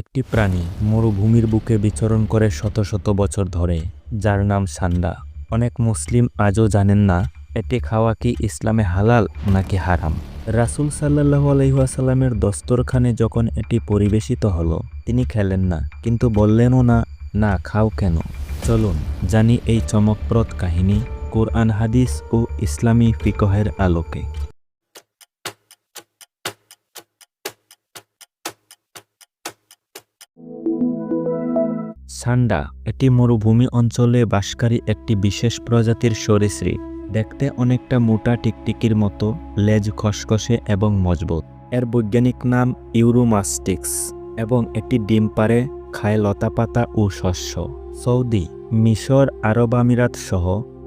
একটি প্রাণী মরুভূমির বুকে বিচরণ করে শত শত বছর ধরে, যার নাম সান্ডা। অনেক মুসলিম আজও জানেন না, এটি খাওয়া কি ইসলামে হালাল নাকি হারাম? রাসুল সাল্লাহ আলহিহাসাল্লামের দস্তরখানে যখন এটি পরিবেশিত হলো, তিনি খেলেন না, কিন্তু বললেনও না না, খাও কেন? চলুন জানি এই চমকপ্রদ কাহিনী কোরআন, হাদিস ও ইসলামী ফিকহের আলোকে। সান্ডা এটি মরুভূমি অঞ্চলে বাসকারী একটি বিশেষ প্রজাতির সরীসৃপ। দেখতে অনেকটা মোটা টিকটিকির মতো, লেজ খসখসে এবং মজবুত। এর বৈজ্ঞানিক নাম ইউরোমাস্টিক্স এবং এটি ডিম পারে খায় লতাপাতা ও শস্য। সৌদি, মিশর, আরব আমিরাত সহ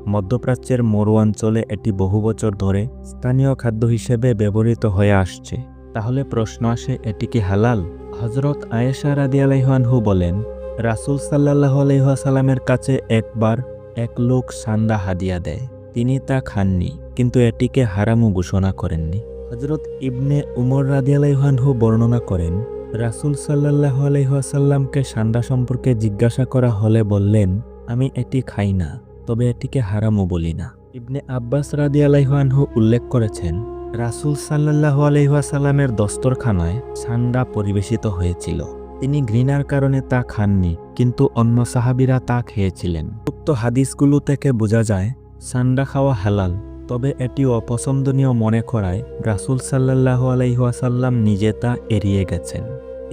মধ্যপ্রাচ্যের মরু অঞ্চলে এটি বহু বছর ধরে স্থানীয় খাদ্য হিসেবে ব্যবহৃত হয়ে আসছে। তাহলে প্রশ্ন আসে, এটি কি হালাল? হজরত আয়েশা রাদি আলাইহানহু বলেন রাসুল সাল্লাহ আলহাসাল্লামের কাছে একবার এক লোক সান্দা হাদিয়া দেয়। তিনি তা খাননি, কিন্তু এটিকে হারামও ঘোষণা করেননি। হজরত ইবনে উমর রাদি আলাইহানহু বর্ণনা করেন, রাসুল সাল্লাহ আলহাসাল্লামকে সান্দা সম্পর্কে জিজ্ঞাসা করা হলে বললেন, আমি এটি খাই না, তবে এটিকে হারামও বলি না। ইবনে আব্বাস রাদি আলাইহানহু উল্লেখ করেছেন, রাসুল সাল্লাহ আলহাসাল্লামের দস্তরখানায় সান্ডা পরিবেশিত হয়েছিল। তিনি ঘৃণার কারণে তা খাননি, কিন্তু অন্য সাহাবিরা তা খেয়েছিলেন। উক্ত হাদিসগুলো থেকে বোঝা যায়, সান্ডা খাওয়া হালাল, তবে এটি অপছন্দনীয় মনে করায় রাসুল সাল্লাহ আলাইহাসাল্লাম নিজে তা এড়িয়ে গেছেন।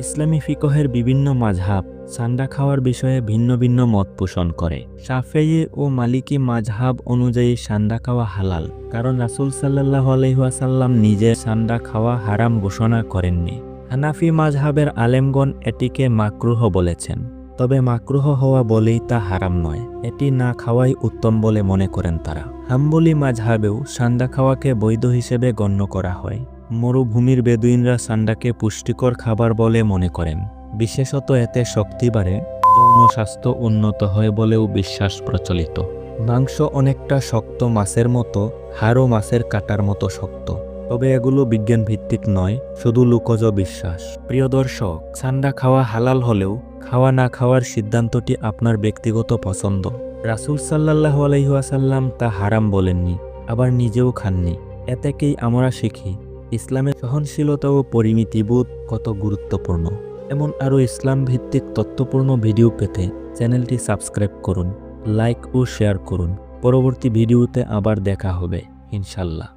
ইসলামী ফিকহের বিভিন্ন মাঝহাব সান্ডা খাওয়ার বিষয়ে ভিন্ন ভিন্ন মত পোষণ করে। সাফেয়ে ও মালিকি মাঝহাব অনুযায়ী সান্ডা খাওয়া হালাল, কারণ রাসুল সাল্লাহ আলহিহাসাল্লাম নিজে সান্ডা খাওয়া হারাম ঘোষণা করেননি। হানাফি মাঝহাবের আলেমগণ এটিকে মাকরুহ বলেছেন। তবে মাকরুহ হওয়া বলেই তা হারাম নয়। এটি না খাওয়াই উত্তম বলে মনে করেন তারা। হাম্বলি মাঝহাবেও সান্দা খাওয়াকে বৈধ হিসেবে গণ্য করা হয়। মরুভূমির বেদুইনরা সান্ডাকে পুষ্টিকর খাবার বলে মনে করেন। বিশেষত এতে শক্তি বাড়ে, যৌন স্বাস্থ্য উন্নত হয় বলেও বিশ্বাস প্রচলিত। মাংস অনেকটা শক্ত মাছের মতো, হাড়ও মাছের কাটার মতো শক্ত। তবে এগুলো বিজ্ঞান ভিত্তিক নয়, শুধু লোকজ বিশ্বাস প্রিয় দর্শক সান্ডা খাওয়া হালাল হলেও খাওয়া না খাওয়ার সিদ্ধান্তটি আপনার ব্যক্তিগত পছন্দ। রাসুল সাল্লাহ আলহিহাসাল্লাম তা হারাম বলেননি, আবার নিজেও খাননি। এ থেকেই আমরা শিখি ইসলামের সহনশীলতা ও পরিমিতিবোধ কত গুরুত্বপূর্ণ। এমন আরও ইসলাম ভিত্তিক তথ্যপূর্ণ ভিডিও পেতে চ্যানেলটি সাবস্ক্রাইব করুন, লাইক ও শেয়ার করুন। পরবর্তী ভিডিওতে আবার দেখা হবে, ইনশাল্লাহ।